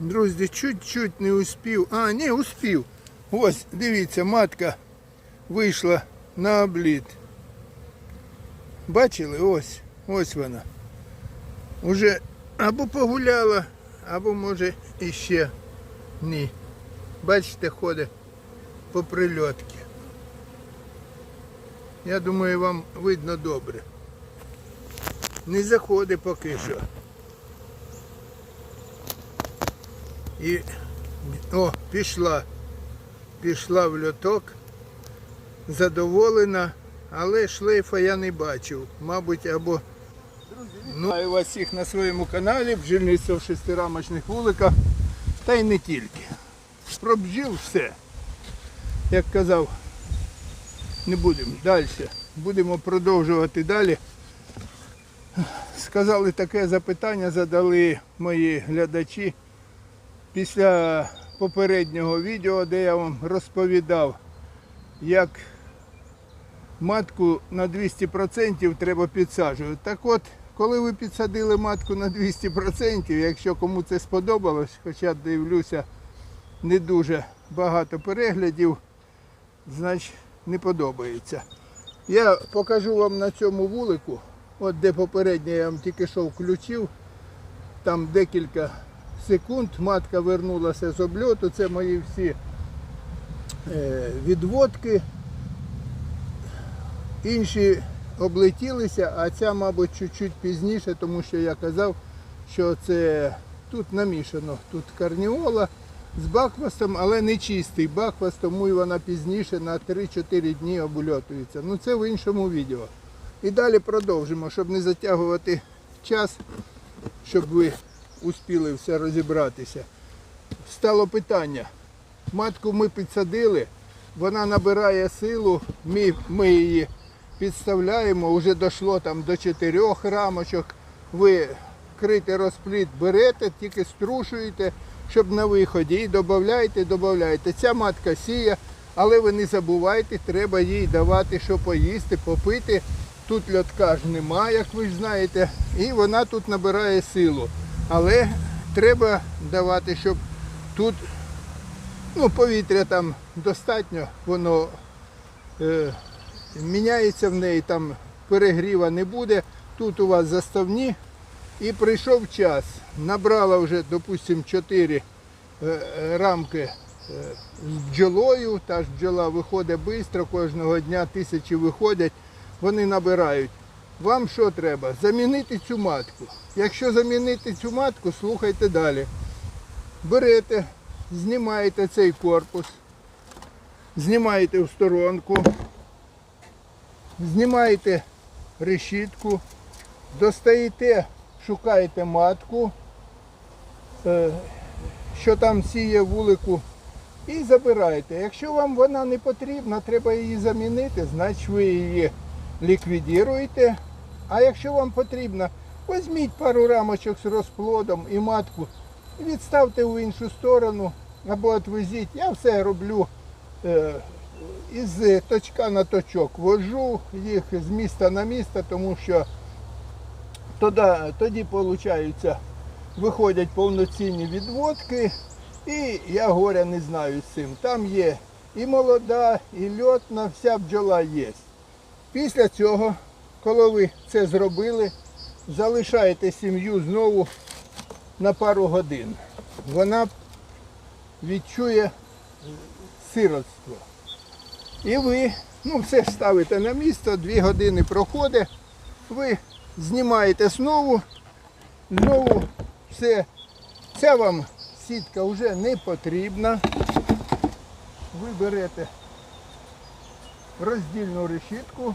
Друзі, чуть-чуть не успів. А, ні, успів. Ось, дивіться, матка вийшла на обліт. Бачили? Ось, ось вона. Уже або погуляла, або може іще ні. Бачите, ходить по прильотки. Я думаю, вам видно добре. Не заходить поки що. І о, пішла. Пішла в льоток. Задоволена, але шлейфа я не бачив. Мабуть, або. Ну, вас всіх на своєму каналі, бджільництво в шестирамочних вуликах. Та й не тільки. Про все. Як казав, не будемо далі. Будемо продовжувати далі. Сказали таке запитання, задали мої глядачі після попереднього відео, де я вам розповідав, як матку на 200% треба підсаджувати. Так от, коли ви підсадили матку на 200%, якщо кому це сподобалось, хоча дивлюся, не дуже багато переглядів, значить не подобається. Я покажу вам на цьому вулику, от де попереднє я вам тільки що включив, там декілька секунд матка вернулася з обльоту. Це мої всі е, відводки. Інші облетілися, а ця, мабуть, чуть-чуть пізніше, тому що я казав, що це тут намішано. Тут карніола з баквастом, але не чистий бакваст, тому і вона пізніше на 3-4 дні обльотується. Ну це в іншому відео. І далі продовжимо, щоб не затягувати час, щоб ви успіли все розібратися. Стало питання. Матку ми підсадили, вона набирає силу, ми, ми її підставляємо, вже дійшло там до чотирьох рамочок. Ви критий розпліт берете, тільки струшуєте, щоб на виході. І додаєте, додаєте. Ця матка сіє, але ви не забувайте, треба їй давати, що поїсти, попити. Тут льотка ж немає, як ви ж знаєте, і вона тут набирає силу. Але треба давати, щоб тут ну, повітря там достатньо, воно е, міняється в неї, там перегріва не буде. Тут у вас заставні. І прийшов час. Набрала вже, допустимо, 4 е, рамки е, з бджолою. Та ж бджола виходить швидко, кожного дня тисячі виходять, вони набирають. Вам що треба? Замінити цю матку. Якщо замінити цю матку, слухайте далі. Берете, знімаєте цей корпус, знімаєте в сторонку, знімаєте решітку, достаєте, шукаєте матку, е, що там сіє вулику, і забираєте. Якщо вам вона не потрібна, треба її замінити, значить ви її ліквідуєте. А якщо вам потрібно, візьміть пару рамочок з розплодом і матку, відставте в іншу сторону або відвезіть. Я все роблю е, із точка на точок. Вожу їх з міста на місто, тому що тоді, тоді виходить, виходять повноцінні відводки. І я горя не знаю з цим. Там є і молода, і льотна, вся бджола є. Після цього, коли ви це зробили, залишаєте сім'ю знову на пару годин. Вона відчує сиротство. І ви ну, все ставите на місце, дві години проходить, ви знімаєте знову, знову все. Ця вам сітка вже не потрібна. Ви берете роздільну решітку,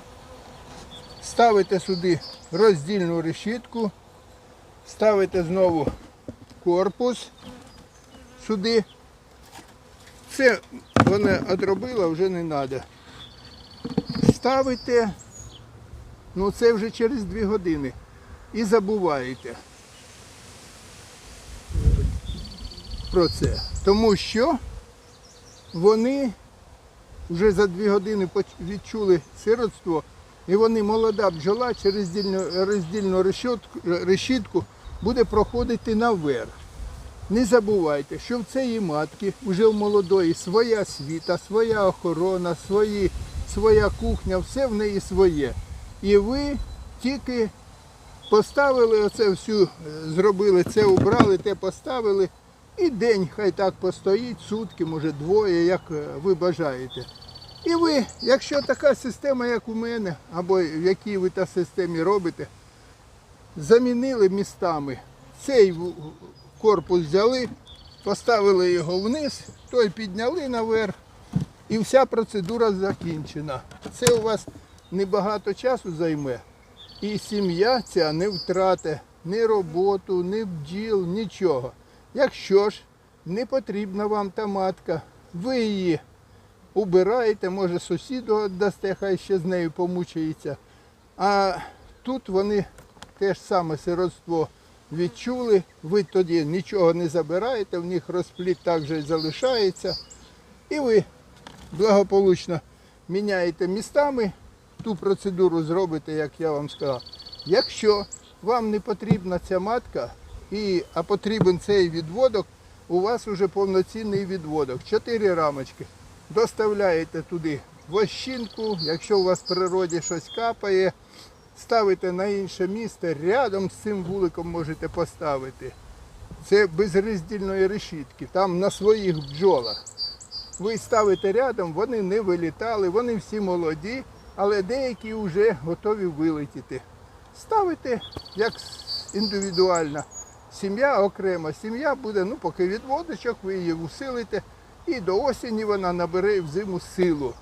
ставите сюди роздільну решітку, ставите знову корпус сюди. Це вона одробила, вже не треба. Ставите, ну це вже через 2 години. І забуваєте про це. Тому що вони вже за 2 години відчули сиротство, і вони молода бджола через роздільну, решітку, решітку буде проходити наверх. Не забувайте, що в цієї матки вже в молодої своя світа, своя охорона, свої, своя кухня, все в неї своє. І ви тільки поставили оце всю, е, зробили це, убрали, те поставили. І день хай так постоїть, сутки, може двоє, як е, ви бажаєте. І ви, якщо така система, як у мене, або в якій ви та системі робите, замінили містами. Цей корпус взяли, поставили його вниз, той підняли наверх, і вся процедура закінчена. Це у вас небагато часу займе. І сім'я ця не втрате ні роботу, ні бджіл, нічого. Якщо ж не потрібна вам та матка, ви її убираєте, може сусіду віддасте, хай ще з нею помучається. А тут вони те ж саме сиротство відчули, ви тоді нічого не забираєте, в них розпліт так же і залишається. І ви благополучно міняєте містами, ту процедуру зробите, як я вам сказав. Якщо вам не потрібна ця матка, і, а потрібен цей відводок, у вас вже повноцінний відводок. Чотири рамочки. Доставляєте туди вощинку, якщо у вас в природі щось капає, ставите на інше місце, рядом з цим вуликом можете поставити. Це без роздільної решітки, там на своїх бджолах. Ви ставите рядом, вони не вилітали, вони всі молоді, але деякі вже готові вилетіти. Ставите як індивідуальна сім'я окрема. Сім'я буде, ну, поки відводочок, ви її усилите, і до осені вона набере в зиму силу.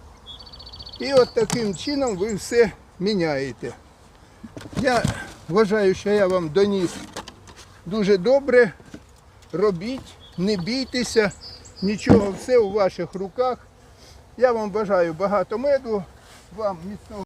І от таким чином ви все міняєте. Я вважаю, що я вам доніс дуже добре. Робіть, не бійтеся, нічого, все у ваших руках. Я вам бажаю багато меду, вам міцного.